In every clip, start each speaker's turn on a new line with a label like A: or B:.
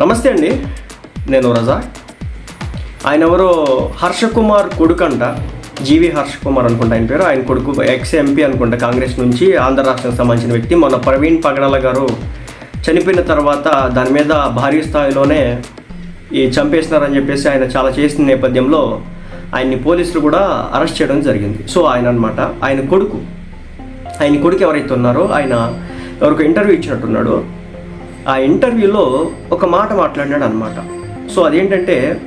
A: నమస్తే అండి. నేను రజా. ఆయన ఎవరో హర్ష కుమార్ కొడుకు అంట జీవి హర్ష కుమార్ అనుకుంటా ఆయన పేరు. ఆయన కొడుకు ఎక్స్ ఎంపీ అనుకుంటా కాంగ్రెస్ నుంచి ఆంధ్ర రాష్ట్రానికి సంబంధించిన వ్యక్తి. మొన్న ప్రవీణ్ పగడాల గారు చనిపోయిన తర్వాత దాని మీద భారీ స్థాయిలోనే ఈ చంపేసినారని చెప్పేసి ఆయన చాలా చేసిన నేపథ్యంలో ఆయన్ని పోలీసులు కూడా అరెస్ట్ చేయడం జరిగింది. సో ఆయన అనమాట ఆయన కొడుకు. ఆయన కొడుకు ఎవరైతే ఉన్నారో ఆయన ఎవరికి ఇంటర్వ్యూ ఇచ్చినట్టున్నాడు ఆ ఇంటర్వ్యూలో ఒక మాట మాట్లాడినాడు అనమాట సో అదేంటంటే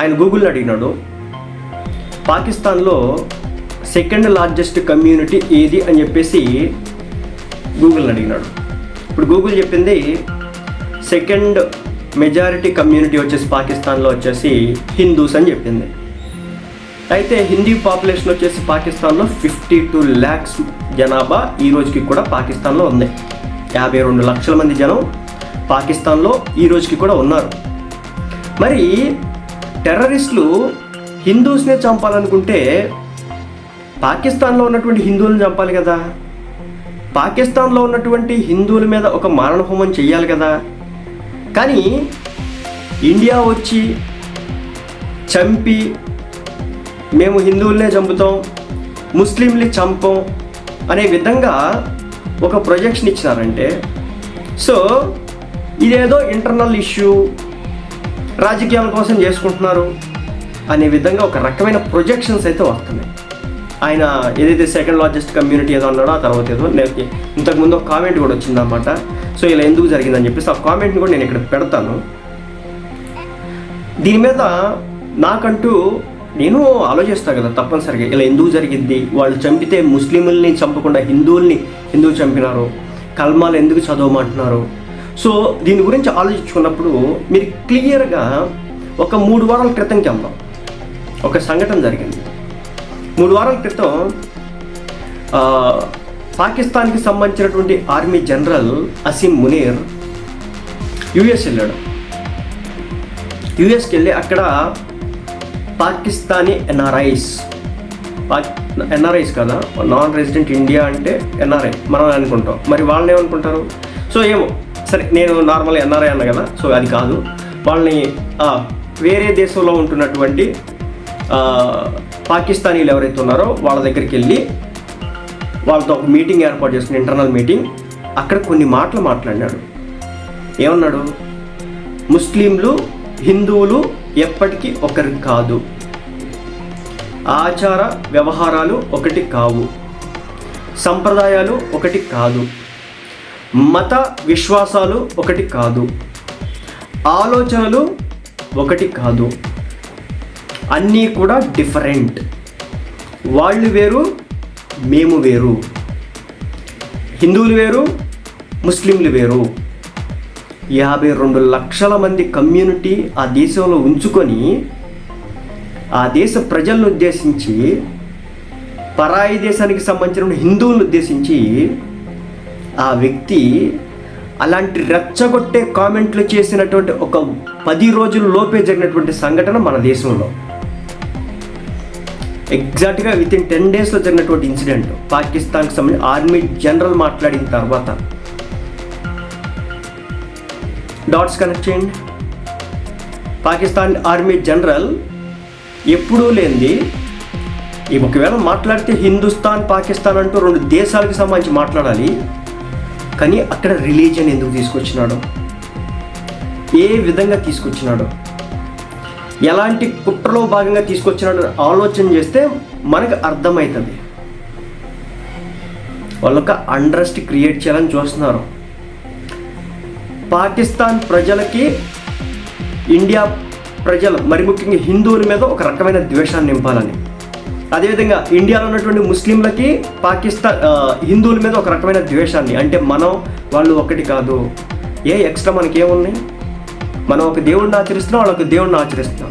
A: ఆయన గూగుల్ని అడిగినాడు పాకిస్తాన్లో సెకండ్ లార్జెస్ట్ కమ్యూనిటీ ఏది? అని చెప్పేసి గూగుల్ని అడిగినాడు. ఇప్పుడు గూగుల్ చెప్పింది సెకండ్ మెజారిటీ కమ్యూనిటీ వచ్చేసి పాకిస్తాన్లో వచ్చేసి హిందూస్ అని చెప్పింది. అయితే హిందీ పాపులేషన్ వచ్చేసి పాకిస్తాన్లో ఫిఫ్టీ టూ ల్యాక్స్ జనాభా ఈ రోజుకి కూడా పాకిస్తాన్లో ఉంది. యాభై రెండు లక్షల మంది జనం పాకిస్తాన్లో ఈ రోజుకి కూడా ఉన్నారు. మరి టెర్రరిస్టులు హిందూస్నే చంపాలనుకుంటే పాకిస్తాన్లో ఉన్నటువంటి హిందువులను చంపాలి కదా? పాకిస్తాన్లో ఉన్నటువంటి హిందువుల మీద ఒక మారణహోమం చేయాలి కదా? కానీ ఇండియా వచ్చి చంపి మేము హిందువులనే చంపుతాం ముస్లింని చంపం అనే విధంగా ఒక ప్రొజెక్షన్ ఇచ్చినారంటే సో ఇదేదో ఇంటర్నల్ ఇష్యూ రాజకీయాల కోసం చేసుకుంటున్నారు అనే విధంగా ఒక రకమైన ప్రొజెక్షన్స్ అయితే వస్తున్నాయి. ఆయన ఏదైతే సెకండ్ లార్జెస్ట్ కమ్యూనిటీ ఏదో అన్నాడో ఆ తర్వాత ఏదో నేను ఇంతకుముందు ఒక కామెంట్ కూడా వచ్చిందన్నమాట. సో ఇలా ఎందుకు జరిగిందని చెప్పేసి ఆ కామెంట్ని కూడా నేను ఇక్కడ పెడతాను. దీని మీద నాకంటూ నేను ఆలోచిస్తాను కదా తప్పనిసరిగా. ఇలా ఎందుకు జరిగింది? వాళ్ళు చంపితే ముస్లింలని చంపకుండా హిందువుల్ని ఎందుకు చంపినారు? కల్మాలు ఎందుకు చదవమంటున్నారు? సో దీని గురించి ఆలోచించుకున్నప్పుడు మీరు క్లియర్గా ఒక మూడు వారాల క్రితంకి వెళ్దాం ఒక సంఘటన జరిగింది. మూడు వారాల క్రితం పాకిస్తాన్కి సంబంధించినటువంటి army general Asim Munir US వెళ్ళాడు. యుఎస్కి వెళ్ళి అక్కడ పాకిస్తానీ ఎన్ఆర్ఐస్. ఎన్ఆర్ఐస్ కదా? నాన్ రెసిడెంట్ ఇండియా అంటే ఎన్ఆర్ఐ. మనం అనుకుంటాం. మరి వాళ్ళని ఏమనుకుంటారు? సో ఏమో. సరే నేను నార్మల్ ఎన్ఆర్ఐ అన్న కదా? సో అది కాదు. వాళ్ళని వేరే దేశంలో ఉంటున్నటువంటి పాకిస్తానీలు ఎవరైతే ఉన్నారో వాళ్ళ దగ్గరికి వెళ్ళి వాళ్ళతో ఒక మీటింగ్ ఏర్పాటు చేసుకుని ఇంటర్నల్ మీటింగ్. అక్కడ కొన్ని మాటలు మాట్లాడినాడు. ఏమన్నాడు? ముస్లింలు హిందువులు ఎప్పటికీ ఒకరు కాదు. ఆచార వ్యవహారాలు ఒకటి కావు. సంప్రదాయాలు ఒకటి కాదు. మత విశ్వాసాలు ఒకటి కాదు. ఆలోచనలు ఒకటి కాదు. అన్నీ కూడా డిఫరెంట్. వాళ్ళు వేరు మేము వేరు. హిందువులు వేరు ముస్లింలు వేరు. యాభై రెండు లక్షల మంది కమ్యూనిటీ ఆ దేశంలో ఉంచుకొని ఆ దేశ ప్రజలను ఉద్దేశించి పరాయి దేశానికి సంబంధించిన హిందువులను ఉద్దేశించి ఆ వ్యక్తి అలాంటి రెచ్చగొట్టే కామెంట్లు చేసినటువంటి ఒక పది రోజుల లోపే జరిగినటువంటి సంఘటన మన దేశంలో. ఎగ్జాక్ట్గా విత్ ఇన్ టెన్ డేస్లో జరిగినటువంటి ఇన్సిడెంట్. పాకిస్తాన్కి సంబంధించి ఆర్మీ జనరల్ మాట్లాడిన తర్వాత డాట్స్ కనెక్ట్ చేయండి. పాకిస్తాన్ ఆర్మీ జనరల్ ఎప్పుడూ లేనిది ఈ ఒకవేళ మాట్లాడితే హిందుస్థాన్ పాకిస్తాన్ అంటూ రెండు దేశాలకు సంబంధించి మాట్లాడాలి. కానీ అక్కడ రిలీజియన్ ఎందుకు తీసుకొచ్చినాడు? ఏ విధంగా తీసుకొచ్చినాడు? ఎలాంటి కుట్రలో భాగంగా తీసుకొచ్చినాడు? ఆలోచన చేస్తే మనకు అర్థమవుతుంది. వాళ్ళొక అండర్స్ట్ క్రియేట్ చేయాలని చూస్తున్నారు. పాకిస్తాన్ ప్రజలకి ఇండియా ప్రజలు మరి ముఖ్యంగా హిందువుల మీద ఒక రకమైన ద్వేషాన్ని నింపాలని. అదేవిధంగా ఇండియాలో ఉన్నటువంటి ముస్లింలకి పాకిస్తాన్ హిందువుల మీద ఒక రకమైన ద్వేషాన్ని. అంటే మనం వాళ్ళు ఒకటి కాదు. ఏ ఎక్స్ట్రా మనకేమున్నాయి? మనం ఒక దేవుడిని ఆచరిస్తున్నాం వాళ్ళకి దేవుడిని ఆచరిస్తున్నాం.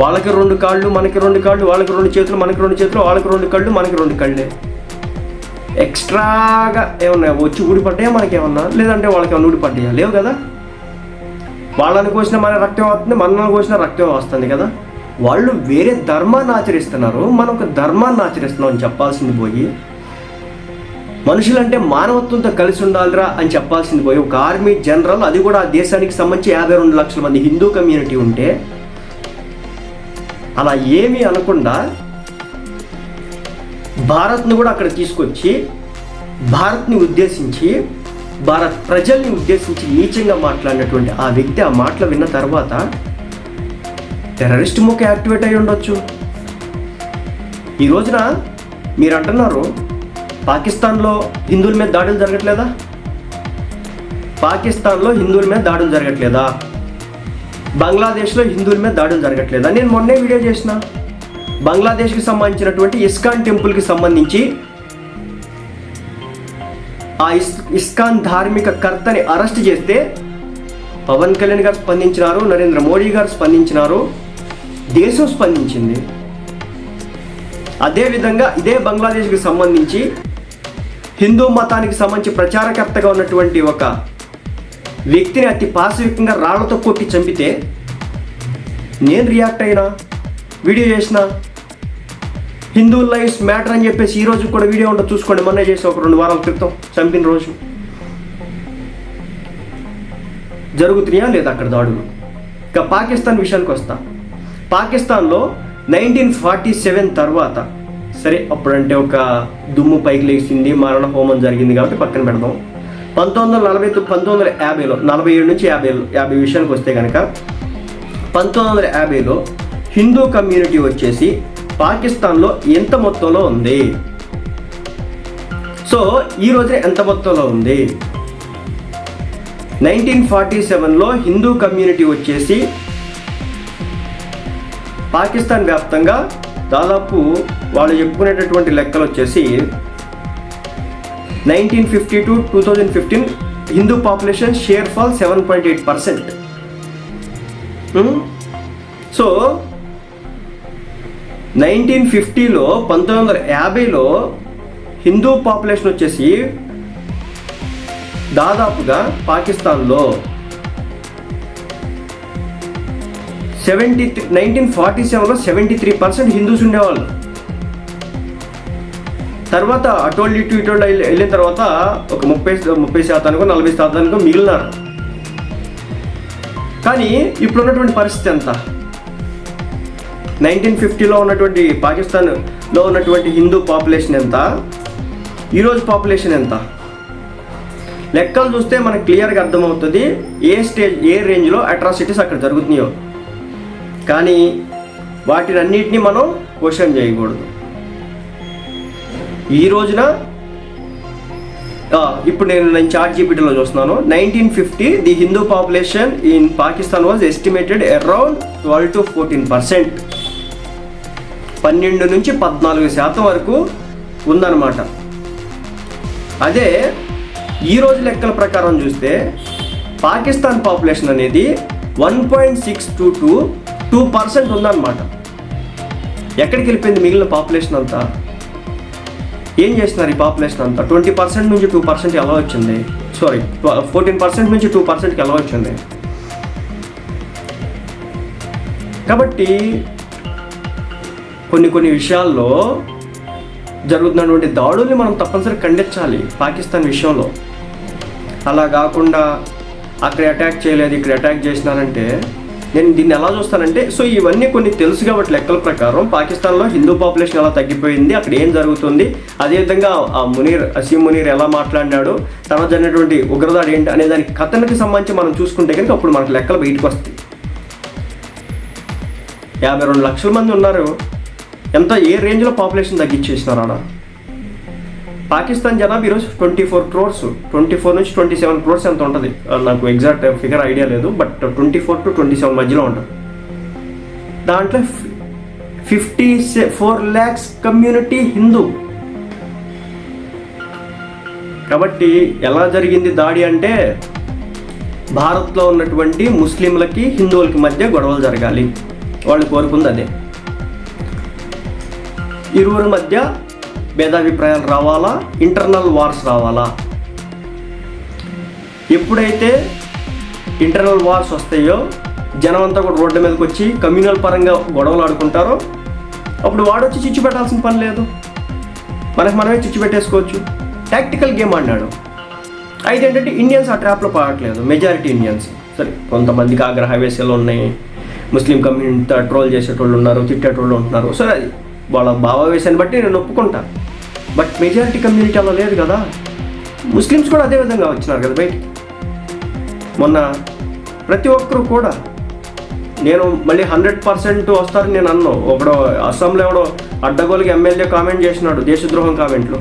A: వాళ్ళకి రెండు కాళ్ళు మనకి రెండు కాళ్ళు వాళ్ళకి రెండు చేతులు మనకి రెండు చేతులు వాళ్ళకి రెండు కళ్ళు మనకి రెండు కళ్ళే. ఎక్స్ట్రాగా ఏమన్నా వచ్చి ఊడిపడ్డాయా? మనకి ఏమన్నా లేదంటే వాళ్ళకి ఏమన్నా ఊడిపడ్డాయా? లేవు కదా? వాళ్ళని కోసిన మన రక్తం వస్తుంది మనల్ని కోసిన రక్తం వస్తుంది కదా? వాళ్ళు వేరే ధర్మాన్ని ఆచరిస్తున్నారు మనం ఒక ధర్మాన్ని ఆచరిస్తున్నాం అని చెప్పాల్సింది పోయి మనుషులంటే మానవత్వంతో కలిసి ఉండాలిరా అని చెప్పాల్సింది పోయి ఒక ఆర్మీ జనరల్ అది కూడా ఆ దేశానికి సంబంధించి యాభై రెండు లక్షల మంది హిందూ కమ్యూనిటీ ఉంటే అలా ఏమీ అనకుండా భారత్ను కూడా అక్కడ తీసుకొచ్చి భారత్ని ఉద్దేశించి భారత్ ప్రజల్ని ఉద్దేశించి నీచంగా మాట్లాడినటువంటి ఆ వ్యక్తి ఆ మాటలు విన్న తర్వాత టెర్రరిస్ట్ ముఖ యాక్టివేట్ అయి ఉండొచ్చు. ఈ రోజున మీరు అంటున్నారు పాకిస్తాన్లో హిందువుల మీద దాడులు జరగట్లేదా? పాకిస్తాన్లో హిందువుల మీద దాడులు జరగట్లేదా? బంగ్లాదేశ్లో హిందువుల మీద దాడులు జరగట్లేదా? నేను మొన్నే వీడియో చేసిన. బంగ్లాదేశ్కి సంబంధించినటువంటి ఇస్కాన్ టెంపుల్కి సంబంధించి ఆ ఇస్ ఇస్కాన్ ధార్మిక కర్తని అరెస్ట్ చేస్తే పవన్ కళ్యాణ్ గారు స్పందించినారు నరేంద్ర మోడీ గారు స్పందించినారు దేశం స్పందించింది. అదేవిధంగా ఇదే బంగ్లాదేశ్కి సంబంధించి హిందూ మతానికి సంబంధించి ప్రచారకర్తగా ఉన్నటువంటి ఒక వ్యక్తిని అతి పాశవికంగా రాళ్ళతో కొట్టి చంపితే నేను రియాక్ట్ అయినా వీడియో చేసిన హిందూ లైఫ్ మ్యాటర్ అని చెప్పేసి ఈ రోజు కూడా వీడియో ఉంటుంది చూసుకోండి. మొన్న చేసి ఒక రెండు వారాల క్రితం చంపిన రోజు. జరుగుతున్నాయా లేదా అక్కడ దాడులు? ఇక పాకిస్తాన్ విషయానికి వస్తా. పాకిస్తాన్లో నైన్టీన్ ఫార్టీ సెవెన్ తర్వాత సరే అప్పుడంటే ఒక దుమ్ము పైకి లేచింది మరణ హోమం జరిగింది కాబట్టి పక్కన పెడదాం. పంతొమ్మిది వందల నలభై తొమ్మిది పంతొమ్మిది వందల యాభైలో నలభై ఏడు నుంచి యాభై యాభై విషయానికి వస్తే కనుక పంతొమ్మిది వందల యాభైలో హిందూ కమ్యూనిటీ వచ్చేసి పాకిస్తాన్లో ఎంత మొత్తంలో ఉంది? సో ఈ రోజున ఎంత మొత్తంలో ఉంది? నైన్టీన్ ఫార్టీ సెవెన్లో హిందూ కమ్యూనిటీ వచ్చేసి పాకిస్తాన్ వ్యాప్తంగా దాదాపు వాళ్ళు చెప్పుకునేటటువంటి లెక్కలు వచ్చేసి nineteen fifty to two thousand fifteen Hindu population share fall seven point eight percent. So nineteen ఫిఫ్టీలో పంతొమ్మిది వందల యాభైలో హిందూ పాపులేషన్ వచ్చేసి దాదాపుగా పాకిస్తాన్లో. సెవెంటీ త్రీ నైన్టీన్ ఫార్టీ సెవెన్లో సెవెంటీ త్రీ పర్సెంట్ హిందూస్ ఉండేవాళ్ళు. తర్వాత అటోళ్ళు ఇటు ఇటోళ్ళు వెళ్ళిన తర్వాత ఒక ముప్పై ముప్పై శాతానికో నలభై శాతానికో మిగిలినారు. కానీ ఇప్పుడు ఉన్నటువంటి పరిస్థితి ఎంత? నైన్టీన్ ఫిఫ్టీలో ఉన్నటువంటి పాకిస్తాన్లో ఉన్నటువంటి హిందూ పాపులేషన్ ఎంత? ఈరోజు పాపులేషన్ ఎంత? లెక్కలు చూస్తే మనకు క్లియర్గా అర్థమవుతుంది ఏ స్టేజ్ ఏ రేంజ్లో అట్రాసిటీస్ అక్కడ జరుగుతున్నాయో. కానీ వాటిని అన్నిటినీ మనం క్వశ్చన్ చేయకూడదు. ఈ రోజున ఇప్పుడు నేను నేను చార్ట్ జీపీటీలో చూస్తున్నాను. Nineteen fifty the Hindu population in Pakistan was estimated around twelve to fourteen percent. పన్నెండు నుంచి పద్నాలుగు శాతం వరకు ఉందన్నమాట. అదే ఈరోజు లెక్కల ప్రకారం చూస్తే పాకిస్తాన్ పాపులేషన్ అనేది one point six two two two percent ఉందన్నమాట. ఎక్కడికి వెళ్ళిపోయింది మిగిలిన పాపులేషన్ అంతా? ఏం చేస్తున్నారు ఈ పాపులేషన్ అంతా? ట్వంటీ పర్సెంట్ నుంచి టూ పర్సెంట్ ఎలా వచ్చింది. సారీ ఫోర్టీన్ పర్సెంట్ నుంచి టూ పర్సెంట్కి ఎలా వచ్చింది. కాబట్టి కొన్ని కొన్ని విషయాల్లో జరుగుతున్నటువంటి దాడుల్ని మనం తప్పనిసరి ఖండించాలి పాకిస్తాన్ విషయంలో. అలా కాకుండా అక్కడ అటాక్ చేయలేదు ఇక్కడ అటాక్ చేసినారంటే నేను దీన్ని ఎలా చూస్తానంటే సో ఇవన్నీ కొన్ని తెలుసు కాబట్టి లెక్కల ప్రకారం పాకిస్తాన్లో హిందూ పాపులేషన్ ఎలా తగ్గిపోయింది అక్కడ ఏం జరుగుతుంది అదేవిధంగా ఆ మునీర్ అసీం మునీర్ ఎలా మాట్లాడినాడు తర్వాత జరిగినటువంటి ఉగ్రదాడి ఏంటి అనే దానికి కథనకి సంబంధించి మనం చూసుకుంటే కనుక అప్పుడు మనకు లెక్కలు బయటకు వస్తాయి. యాభై రెండు లక్షల మంది ఉన్నారు. ఎంత ఏ రేంజ్లో పాపులేషన్ తగ్గించేసినారు ఆడ? పాకిస్తాన్ జనాభా ఈరోజు twenty four crores twenty four నుంచి ట్వంటీ సెవెన్ క్రోర్స్ ఎంత ఉంటుంది? నాకు ఎగ్జాక్ట్ ఫిగర్ ఐడియా లేదు but twenty four to twenty seven మధ్యలో ఉంటుంది. దాంట్లో fifty four lakhs community Hindu కాబట్టి ఎలా జరిగింది దాడి అంటే భారత్లో ఉన్నటువంటి ముస్లింలకి హిందువులకి మధ్య గొడవలు జరగాలి. వాళ్ళు కోరుకుంది అదే. ఇరువురి మధ్య భేదాభిప్రాయాలు రావాలా? ఇంటర్నల్ వార్స్ రావాలా? ఎప్పుడైతే ఇంటర్నల్ వార్స్ వస్తాయో జనం అంతా కూడా రోడ్డు మీదకి వచ్చి కమ్యూనల్ పరంగా గొడవలు ఆడుకుంటారో అప్పుడు వాడొచ్చి చిచ్చు పెట్టాల్సిన పని లేదు. మనకు మనమే చిచ్చు పెట్టేసుకోవచ్చు. టాక్టికల్ గేమ్ ఆడినాడు అయితే ఏంటంటే ఇండియన్స్ ఆ ట్రాప్లో పాడట్లేదు. మెజారిటీ ఇండియన్స్ సరే కొంతమందికి ఆగ్రహవేశాలు ఉన్నాయి. ముస్లిం కమ్యూనిటీ ట్రోల్ చేసేటోళ్ళు ఉన్నారు తిట్టేటోళ్ళు ఉంటున్నారు. సరే అది వాళ్ళ భావావేశాన్ని బట్టి నేను ఒప్పుకుంటా. బట్ మెజారిటీ కమ్యూనిటీ అలా లేదు కదా. ముస్లిమ్స్ కూడా అదే విధంగా వచ్చినారు కదా బయటికి. మొన్న ప్రతి ఒక్కరు కూడా నేను మళ్ళీ హండ్రెడ్ పర్సెంట్ వస్తారని నేను అన్నాను ఒకడో అస్సాంలో ఎవడో అడ్డగోలుగా ఎమ్మెల్యే కామెంట్ చేసినాడు దేశద్రోహం కామెంట్లు.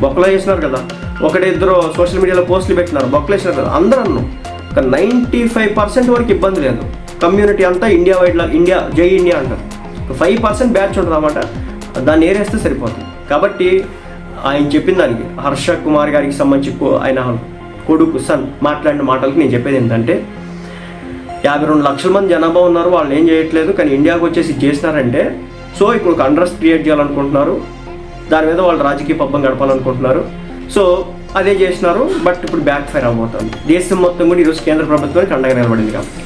A: బొక్కలో చేసినారు కదా. ఒకటిద్దరు సోషల్ మీడియాలో పోస్టులు పెట్టినారు బొక్కలు వేసినారు కదా. అందరూ అన్నాం. ఒక నైంటీ ఫైవ్ పర్సెంట్ వరకు ఇబ్బంది లేదు. కమ్యూనిటీ అంతా ఇండియా వైడ్లా ఇండియా జై ఇండియా అంటారు. ఫైవ్ పర్సెంట్ బ్యాచ్ ఉంటుంది అన్నమాట దాన్ని ఏరేస్తే సరిపోతుంది. కాబట్టి ఆయన చెప్పిన దానికి హర్ష కుమార్ గారికి సంబంధించి ఆయన కొడుకు సన్ మాట్లాడిన మాటలకి నేను చెప్పేది ఏంటంటే యాభై రెండు లక్షల మంది జనాభా ఉన్నారు వాళ్ళు ఏం చేయట్లేదు కానీ ఇండియాకి వచ్చేసి చేసినారంటే సో ఇప్పుడు ఒక అండ్రస్ట్ క్రియేట్ చేయాలనుకుంటున్నారు దాని మీద వాళ్ళు రాజకీయ పబ్బం గడపాలనుకుంటున్నారు. సో అదే చేసినారు బట్ ఇప్పుడు బ్యాక్ ఫైర్ అవ్వబోతుంది. దేశం మొత్తం కూడా ఈరోజు కేంద్ర ప్రభుత్వానికి అండగా నిలబడింది కాబట్టి.